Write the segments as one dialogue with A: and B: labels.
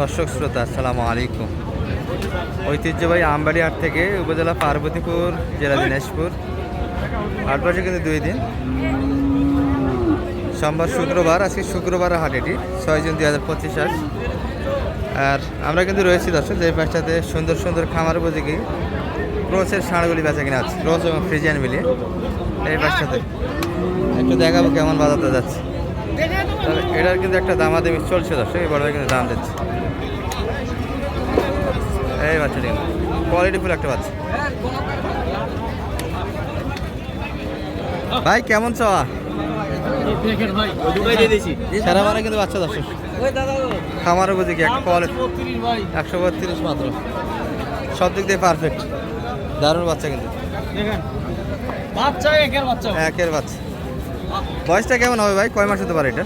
A: দর্শক শ্রোতা, আসসালামু আলাইকুম। ঐতিহ্যবাহী আমবাড়ি হাট থেকে উপজেলা পার্বতীপুর, জেলা দিনাজপুর। হাট বসে কিন্তু দুই দিন। সোমবার শুক্রবার, আজকে শুক্রবার হাট এটি, ছয় জুন দুই হাজার পঁচিশ হাট আর আমরা কিন্তু রয়েছি দর্শক, যে পাশটাতে সুন্দর সুন্দর খামার উপযোগী ক্রোচের ষাঁড়গুলি বেচা কিনা আছে ক্রোচ এবং ফ্রিজিয়ান মিলিয়ে। এই পাশটাতে। একটু দেখাবো কেমন বাজাতে যাচ্ছে। এটার কিন্তু একটা দামাদামি চলছে দর্শক, এই বড় কিন্তু দাম দিচ্ছে এই বাচ্চাটি কোয়ালিটি ফুল একটা বাচ্চা। ভাই কেমন চাওয়া? সারা মানে কিন্তু বাচ্চা দর্শক। খামার বুঝি কি একটা কোয়ালিটি একশো বত্রিশ মাত্র। সব দিক দিয়ে পারফেক্ট দারুণ বাচ্চা কিন্তু।
B: একের বাচ্চা।
A: একের বাচ্চা বয়সটা কেমন হবে ভাই? কয় মাস হতে পারে এটা?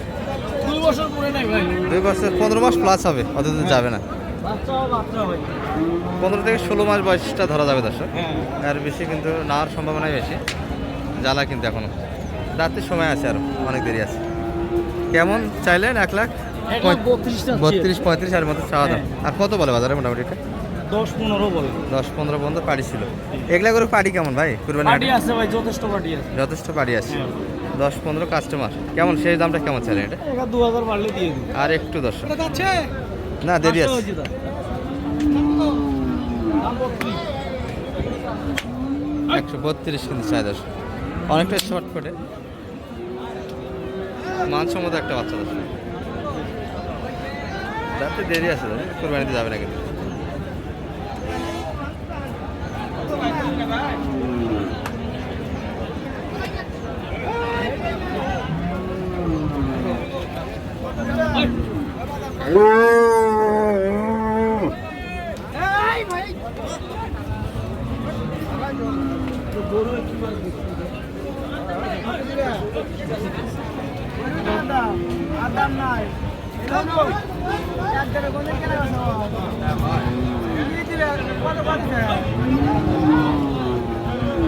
B: দুই বছর
A: পনেরো মাস প্লাস হবে অতদিন যাবে না। পনেরো থেকে ষোলো মাস বয়সটা ধরা যাবে দর্শক।
B: হ্যাঁ।
A: আর বেশি কিন্তু নেওয়ার সম্ভাবনাই বেশি। জ্বালা কিন্তু এখনও। দাঁতের সময় আছে আরও অনেক দেরি আছে। কেমন চাইলেন? এক লাখ? বত্রিশ পঁয়ত্রিশ আর মতো চাওয়া দাম। আর কত বলে বাজারে মোটামুটি এটা?
B: দশ পনেরো বলে।
A: দশ পনেরো পর্যন্ত পাড়ি ছিল। এগুলা করে পাড়ি কেমন ভাই? কুরবানি?
B: আছে ভাই যথেষ্ট পার্টি আছে।
A: যথেষ্ট পাড়ি আছে।
B: হ্যাঁ।
A: দশ পনেরো কাস্টমার কেমন? সেই দামটা কেমন চাইলেন এটা?
B: দু হাজার বাড়লে দিয়ে
A: আর একটু দর্শক।
B: যাচ্ছে।
A: না দেরি আছে। একশো বত্রিশ কিন্তু দর্শক অনেকটা শর্ট করে মানসম্মত একটা বাচ্চা দর্শক তাতে দেরি আছে কোরবানিতে যাবে না কিন্তু।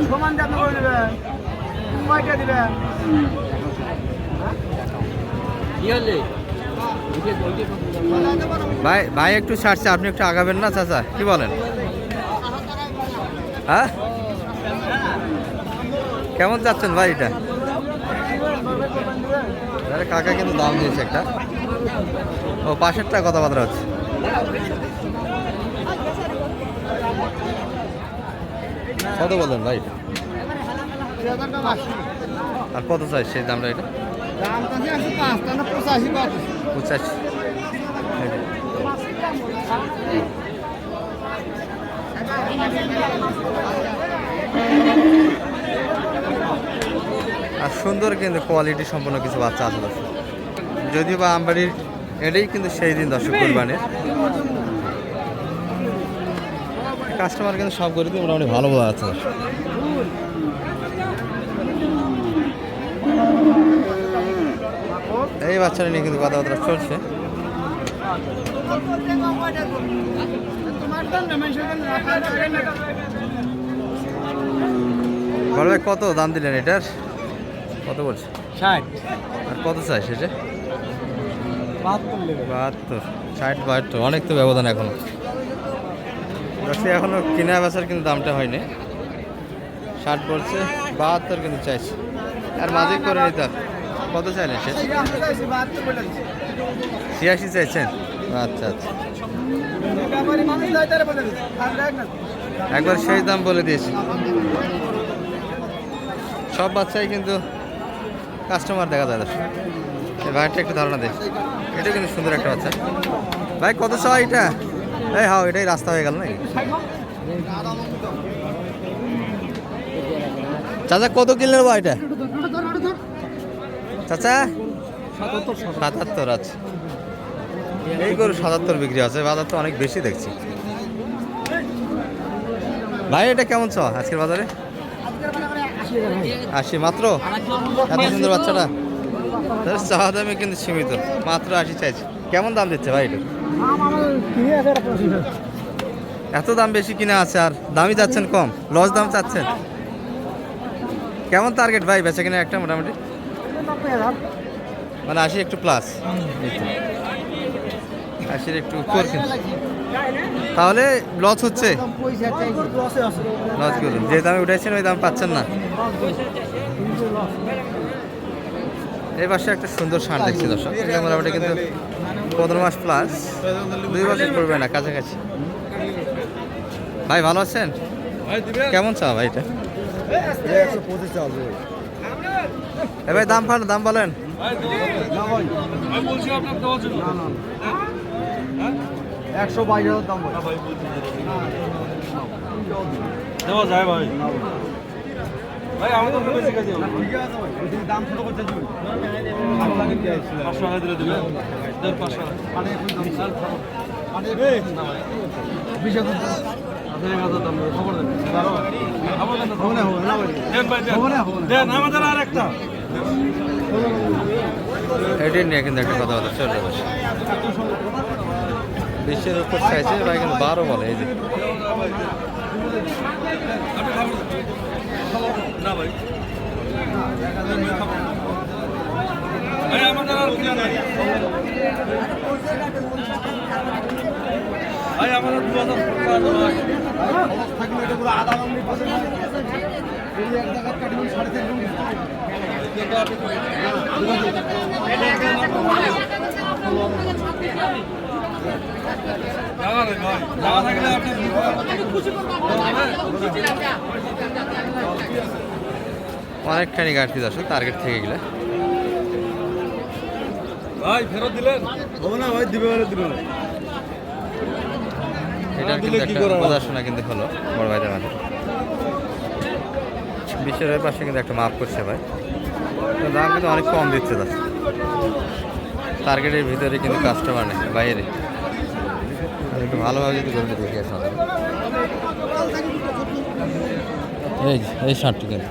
B: সমান দাম করে দেবেন কয়টা দিবেন
A: ভাই ভাই একটু ছাড়ছে আপনি একটু আগাবেন না চাচা? কি বলেন? হ্যাঁ? কেমন যাচ্ছেন ভাই এটা? আরে কাকা কিন্তু দাম দিয়েছে একটা। ও, পাশেরটা কথাবার্তা হচ্ছে? কত বলেন ভাই? আর কত চাই সেই দামটা এটা? পঁচাশি। যে। আর সুন্দর কিন্তু কোয়ালিটি সম্পন্ন কিছু বাচ্চা আছে দর্শক। যদিও বা আমবাড়ির এটাই কিন্তু সেই দিন দর্শক কোরবানির। কাস্টমার কিন্তু সব করে দিয়ে মোটামুটি ভালো যাচ্ছে দর্শক। এই বাচ্চাটা নিয়ে কিন্তু কথাবার্তা চলছে। বড় ভাই কত দাম দিলেন এটার? কত বলছে?
B: ষাট।
A: আর কত চাই সেটা
B: বাহাত্তর
A: ষাট বাহাত্তর অনেক তো ব্যবধান এখনও। সে এখনও কিনা বেচার কিন্তু দামটা হয়নি। ষাট বলছে বাহাত্তর কিন্তু চাইছে। আর মাঝে করে নিতে। কত চাইলেন সে ছিয়াশি চাইছেন? আচ্ছা আচ্ছা। একবার সেই দাম বলে দিয়েছি। সব বাচ্চাই কিন্তু কাস্টমার দেখা যায়। এই ভাইটা একটু ধারণা দেয় এটা কিন্তু সুন্দর একটা বাচ্চা। ভাই, কত চাওয়া এটা? এই হাও, এটাই রাস্তা হয়ে গেল নাকি? চাচা, কত কিনলেন বা এটা? চাচা? সাতাত্তর আছে এই গরু সাতাত্তর বিক্রি আছে বাজার তো অনেক বেশি দেখছি। ভাই, এটা কেমন চ আজকের বাজারে? আশি মাত্র? এত সুন্দর বাচ্চাটা। চাওয়া দামে কিন্তু সীমিত। মাত্র আশি চাইছে। কেমন দাম দিচ্ছে ভাই এত দাম বেশি কিনা আছে আর? দামই যাচ্ছেন কম। লস দাম চাচ্ছেন। কেমন টার্গেট ভাই? বেচা কিনা একটা মোটামুটি? মানে আশি একটু প্লাস আশির একটু উপর তাহলে লস হচ্ছে?
B: লসে
A: করুন। যে দামে উঠেছেন ওই দাম পাচ্ছেন না। এই পাশে একটা সুন্দর ষাঁড় দেখছি দর্শক। এটা মোটামুটি কিন্তু পনেরো মাস প্লাস দুই বছর পড়বে না কাছাকাছি। ভাই ভালো আছেন? কেমন চা ভাই এটা? এ ভাই দাম ফান দাম বলেন।
B: না ভাই না না। একশো বাইশ হাজার দাম ভাই
C: দেওয়া যায় ভাই। ভাই আমাদের তো
B: ভাই ওই দিকে দাম ছোট করতে দিবি
C: পাঁচশো টাকা দিলে পাঁচশো টাকা
B: মানে মানে বিশ হাজার
C: হাজার দাম দেবে, খবর খবর দেন দেন। ভাই দেন। আমাদের আর একটা।
A: এটি নিয়ে কিন্তু একটা কথা বলা চলে বসে বিশের উপর চাইছে ভাই কিন্তু বারো বলে এই যে।
B: সাড়ে
C: ভাই
A: অনেকখানি গাড়ি দর্শক টার্গেট থেকে গেলে।
C: ভাই ফেরত দিলেন?
B: হবে না ভাই দিবে বলে দিবে।
A: এটার কিন্তু
C: দিলে কি
A: একটা
C: করা হবে?
A: কিন্তু হলো বড় ভাইদের মাঝে। বিশ্বের পাশে কিন্তু একটা মাপ করছে ভাই। দাম কিন্তু অনেক কম দিচ্ছে দাস টার্গেটের ভিতরে কিন্তু কাস্টমার নেই বাইরে। একটু ভালোভাবে যদি গরুটা দেখে আসা হয়। এই এই শার্টটি কিন্তু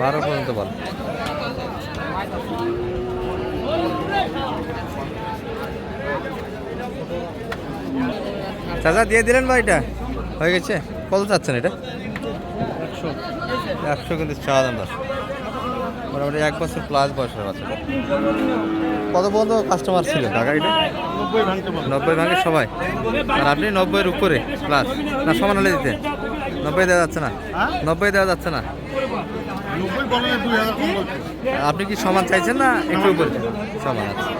A: বারো পর্যন্ত বল। চাচা, দিয়ে দিলেন ভাই এটা? হয়ে গেছে? কত চাচ্ছেন এটা?
B: একশো।
A: একশো কিন্তু চাওয়া দাম দশ। মোটামুটি এক বছর প্লাস বয়সের বাচ্চা। কত পর্যন্ত কাস্টমার ছিল টাকা এটা
B: নব্বই
A: ভাঙের সবাই। আর আপনি নব্বইয়ের উপরে প্লাস না সমান হলে দিতে নব্বই দেওয়া যাচ্ছে না?
B: হ্যাঁ?
A: নব্বই দেওয়া যাচ্ছে না? আপনি কি সমান চাইছেন না একটু উপরে? সমান আছে।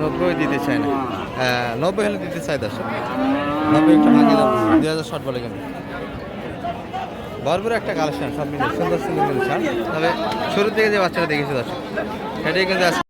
A: নব্বই দিতে চাই না। হ্যাঁ নব্বই হলে দিতে চাই দশ নব্বই একটু ভাঙে দুই হাজার ষাট বলে কেন ভরপুর একটা কালেকশন সব মিলে সুন্দর সুন্দর মিলছে তবে শুরু থেকে যে বাচ্চাটা দেখেছি দর্শক, সেটাই কিন্তু